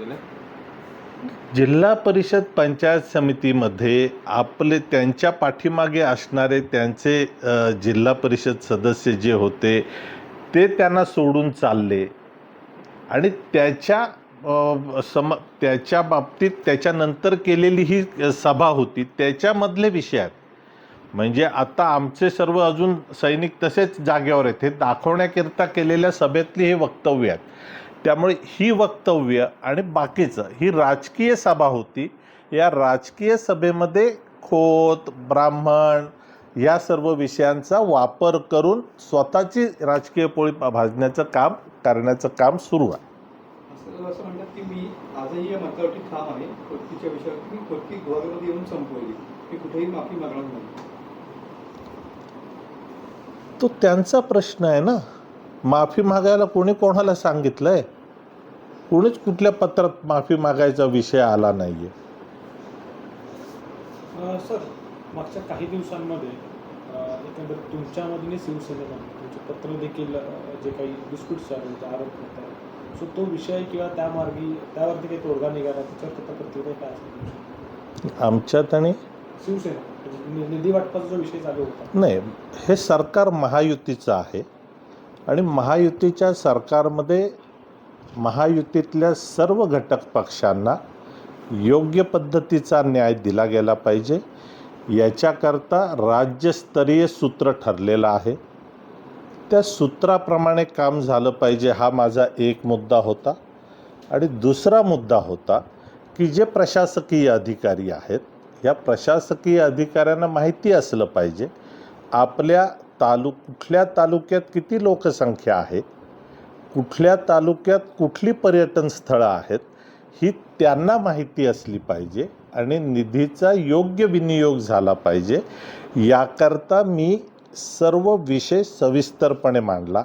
गेलं जिल्हा परिषद पंचायत समितीमध्ये आपले त्यांच्या पाठीमागे असणारे त्यांचे जिल्हा परिषद सदस्य जे होते ते त्यांना सोडून चालले. आणि त्याच्या सम त्याच्या बाबतीत त्याच्यानंतर केलेली ही सभा होती. त्याच्यामधले विषय आहेत. म्हणजे आता आमचे सर्व अजून सैनिक तसेच जागेवर आहेत. हे दाखवण्याकरिता केलेल्या सभेतली हे वक्तव्य आहेत. त्यामुळे ही वक्तव्य आणि बाकीचं ही राजकीय सभा होती. या राजकीय सभेमध्ये खोत ब्राह्मण या सर्व विषयांचा वापर करून स्वतःची राजकीय पोळी भाजण्याचं काम करण्याचं काम सुरू आहे. असं असं म्हणतात की मी आजही या मतावरती ठाम आहे. खोटकीच्या विषयावर मी खोटकी गुहागरमध्ये येऊन संपवली. मी कुठेही माफी मागणार नाही. तो त्यांचा प्रश्न आहे ना. माफी मागायला कोणी कोणाला सांगितलंय? कोणीच कुठल्या पत्रात माफी मागायचा विषय आला नाहीये. अ, सर मागच्या काही दिवसांमध्ये अ, एकंदरीत तुमच्यामधून शिवसेनेमध्ये तुमचे पत्र देखील जे काही डिस्प्यूट चालू होते आरोप होत आहे सो तो विषय किंवा त्या मार्गी त्यावरती काही तोडगा निघाला त्याच्यावर प्रतिक्रिया काय असेल? आमच्यात आणि शिवसेना नि- निधी वाटपाचा जो विषय चालू होता. नाही हे सरकार महायुतीचं आहे. आणि महायुतीच्या सरकारमध्ये महायुतीतल्या सर्व घटक पक्षांना योग्य पद्धतीचा न्याय दिला गेला पाहिजे. याच्याकरता राज्यस्तरीय सूत्र ठरलेलं आहे. त्या सूत्राप्रमाणे काम झालं पाहिजे हा माझा एक मुद्दा होता. आणि दुसरा मुद्दा होता की जे प्रशासकीय अधिकारी आहेत या प्रशासकीय अधिकाऱ्यांना माहिती असलं पाहिजे. आपल्या तालु कुठल्या तालुक्यात किती लोकसंख्या आहे कुठल्या तालुक्यात कुठली पर्यटन स्थळं आहेत ही त्यांना माहिती असली पाहिजे आणि निधीचा योग्य विनियोग झाला पाहिजे याकरता मी सर्व विषय सविस्तरपणे मांडला.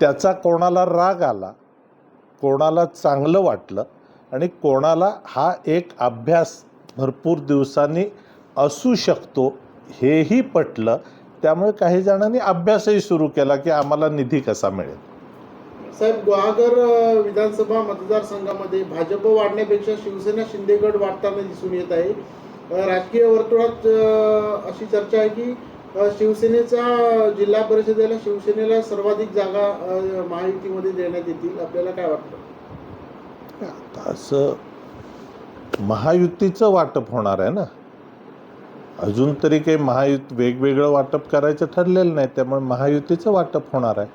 त्याचा कोणाला राग आला कोणाला चांगलं वाटलं आणि कोणाला हा एक अभ्यास भरपूर दिवसांनी असू शकतो हेही पटलं त्यामुळे काही जणांनी अभ्यासही सुरू केला की आम्हाला निधी कसा मिळेल. साहेब गुहागर विधानसभा मतदारसंघामध्ये भाजप वाढण्यापेक्षा शिवसेना शिंदेगड वाढताना दिसून येत आहे. राजकीय वर्तुळात अशी चर्चा आहे की शिवसेनेचा जिल्हा परिषदेला शिवसेनेला सर्वाधिक जागा महायुतीमध्ये देण्यात येतील. आपल्याला काय वाटतं? आता असं महायुतीचं वाटप होणार आहे ना? अजून तरी काही महायुत वेगवेगळं वाटप करायचं ठरलेलं नाही त्यामुळे महायुतीचं वाटप होणार आहे.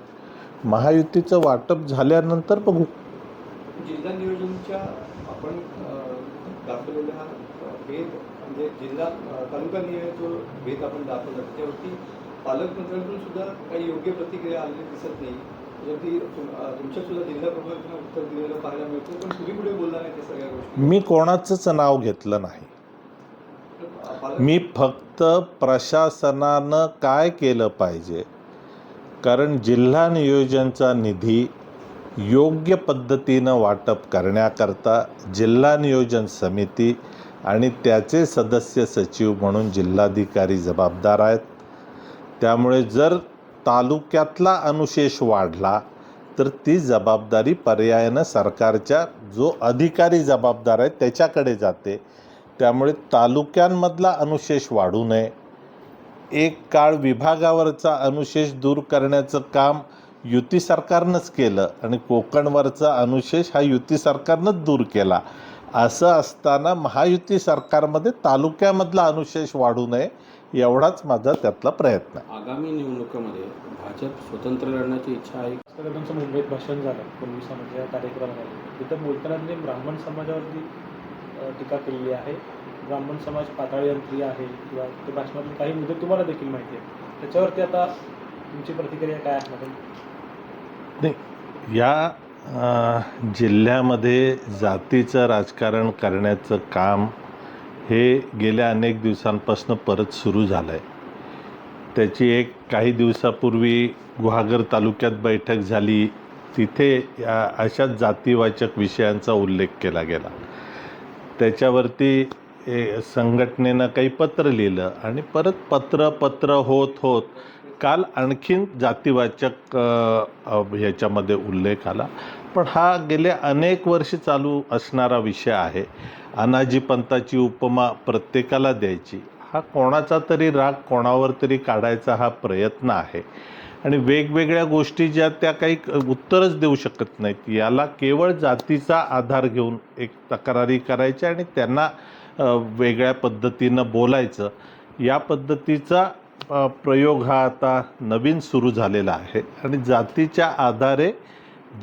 महायुतीचं वाटप झाल्यानंतर बघू. जिल्हा नियोजनच्या आपण दाखवलेला हा भेद म्हणजे जिल्हा तालुका नियोजन जो भेद आपण दाखवला पालकमंत्र्यांकडून सुद्धा काही योग्य प्रतिक्रिया आलेली दिसत नाही. मी कोणाचंच नाव घेतलं नाही. मी फक्त प्रशासनानं काय केलं पाहिजे? कारण जिल्हा नियोजनचा निधी योग्य पद्धतीनं वाटप करण्याकरता जिल्हा नियोजन समिती आणि त्याचे सदस्य सचिव म्हणून जिल्हाधिकारी जबाबदार आहेत. त्यामुळे जर तालुक्यातला अनुशेष वाढला तर ती जबाबदारी पर्यायानं सरकारच्या जो अधिकारी जबाबदार आहे त्याच्याकडे जाते. त्यामुळे तालुक्यांमधला अनुशेष वाढू नये. एक काळ विभागावरचा अनुशेष दूर करण्याचं काम युती सरकारनंच केलं आणि कोकणवरचा अनुशेष हा युती सरकारनंच दूर केला. असं असताना महायुती सरकारमध्ये तालुक्यामधला अनुशेष वाढू नये एवढाच माझा त्यातला प्रयत्न. आगामी निवडणुकीमध्ये भाजप स्वतंत्र लढण्याची इच्छा आहे. तुमचं मुंबईत भाषण झालं पोलिसांमध्ये या कार्यक्रमामध्ये. तिथं बोलताना त्यांनी ब्राह्मण समाजावरती टीका केलेली आहे. ब्राह्मण समाज पाताळयंत्री आहे किंवा ते भाषणातून काही मुद्दे तुम्हाला देखील माहिती आहेत. त्याच्यावरती आता तुमची प्रतिक्रिया काय असणार आहे? या जिल्ह्यामध्ये जातीचं राजकारण करण्याचं काम हे गेल्या अनेक दिवसांपासून परत सुरू झालं आहे त्याची एक काही दिवसापूर्वी गुहागर तालुक्यात बैठक झाली. तिथे या अशाच जातीवाचक विषयांचा उल्लेख केला गेला. त्याच्यावरती संघटनेनं काही पत्र लिहिलं आणि परत पत्र पत्र होत होत काल आणखीन जातीवाचक ह्याच्यामध्ये उल्लेख आला. पण हा गेले अनेक वर्ष चालू असणारा विषय आहे. अनाजी पंताची उपमा प्रत्येकाला द्यायची. हा कोणाचा तरी राग कोणावर तरी काढायचा हा प्रयत्न आहे. आणि वेगवेगळ्या गोष्टी ज्या त्या काही उत्तरच देऊ शकत नाहीत. याला केवळ जातीचा आधार घेऊन एक तक्रारी करायच्या आणि त्यांना वेगळ्या पद्धतीनं बोलायचं. या पद्धतीचा प्रयोग हा आता नवीन सुरू झालेला आहे. आणि जातीच्या आधारे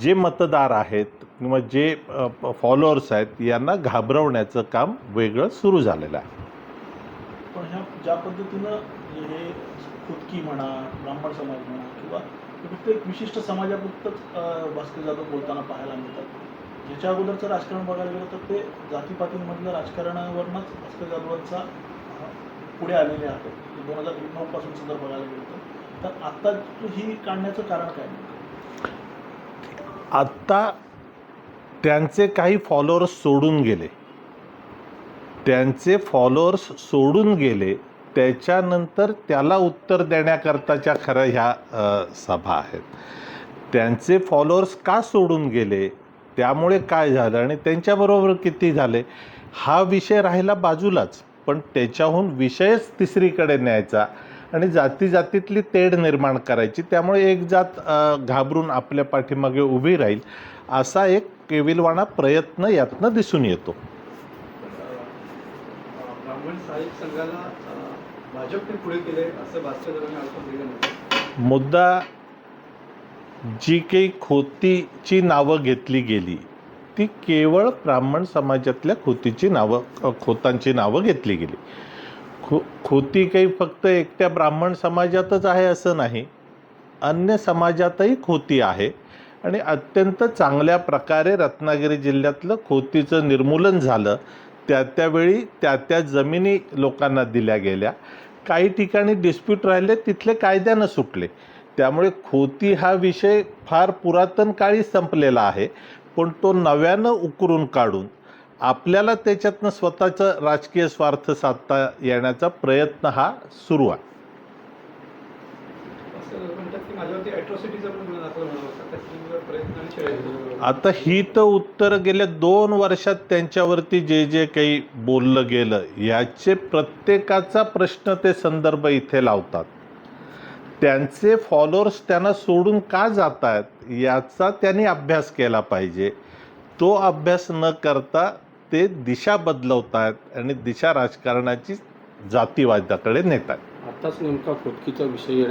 जे मतदार आहेत किंवा जे फॉलोअर्स आहेत यांना घाबरवण्याचं काम वेगळं सुरू झालेलं आहे. पण ह्या ज्या पद्धतीनं हे खुदकी म्हणा ब्राह्मण समाज म्हणा किंवा फक्त एक विशिष्ट समाजापुरतंच भास्कर जाधव बोलताना पाहायला मिळतात. ज्याच्या अगोदरचं राजकारण बघायला गेलं तर ते जातीपातींमधलं राजकारणावरनंच भास्कर जाधवांचा पुढे आलेले आहेत. दोन हजार नऊ पासून सुद्धा बघायला गेलं तर. तर आत्ता ही काढण्याचं कारण काय आत्ता त्यांचे काही फॉलोअर्स सोडून गेले. त्यांचे फॉलोअर्स सोडून गेले त्याच्यानंतर त्याला उत्तर देण्याकरताच्या खरं ह्या सभा आहेत. त्यांचे फॉलोअर्स का सोडून गेले? त्यामुळे काय झालं? आणि त्यांच्याबरोबर किती झाले? हा विषय राहिला बाजूलाच. पण त्याच्याहून विषयच तिसरीकडे न्यायचा आणि जाती जातीतली तेढ निर्माण करायची. त्यामुळे एक जात घाबरून आपल्या पाठीमागे उभी राहील असा एक केविलवाणा प्रयत्न यातनं दिसून येतो. ब्राह्मण साहित्य संघाला भाजपने पुढे केले असं भास्कर मुद्दा जी काही खोतीची नावं घेतली गेली ती केवळ ब्राह्मण समाजातल्या खोतीची नावं खोतांची नावं घेतली गेली. खो खोती काही फक्त एकट्या ब्राह्मण समाजातच आहे असं नाही अन्य समाजातही खोती आहे आणि अत्यंत चांगल्या प्रकारे रत्नागिरी जिल्ह्यातलं खोतीचं निर्मूलन झालं. त्या त्यावेळी त्या त्या जमिनी लोकांना दिल्या गेल्या. काही ठिकाणी डिस्प्यूट राहिले तिथले कायद्यानं सुटले. त्यामुळे खोती हा विषय फार पुरातन काळी संपलेला आहे पण तो नव्यानं उकरून काढून आपल्याला त्याच्यातनं स्वतःचं राजकीय स्वार्थ साधता येण्याचा प्रयत्न हा सुरू आहे असं म्हणतात की माझ्यावरती अॅट्रॉसिटीचा पण गुन्हा दाखल होणार होता त्याच्यावर प्रयत्न आणि छेड आता ही तर उत्तर गेल्या दोन वर्षात त्यांच्यावरती जे जे काही बोललं गेलं याचे प्रत्येकाचा प्रश्न ते संदर्भ इथे लावतात. त्यांचे फॉलोअर्स त्यांना सोडून का जात आहेत याचा त्यांनी अभ्यास केला पाहिजे. तो अभ्यास न करता ते दिशा बदलवत आहेत आणि दिशा राजकारणाची जातीवादाकडे नेत आहेत आताच नेमका खोटकीचा विषय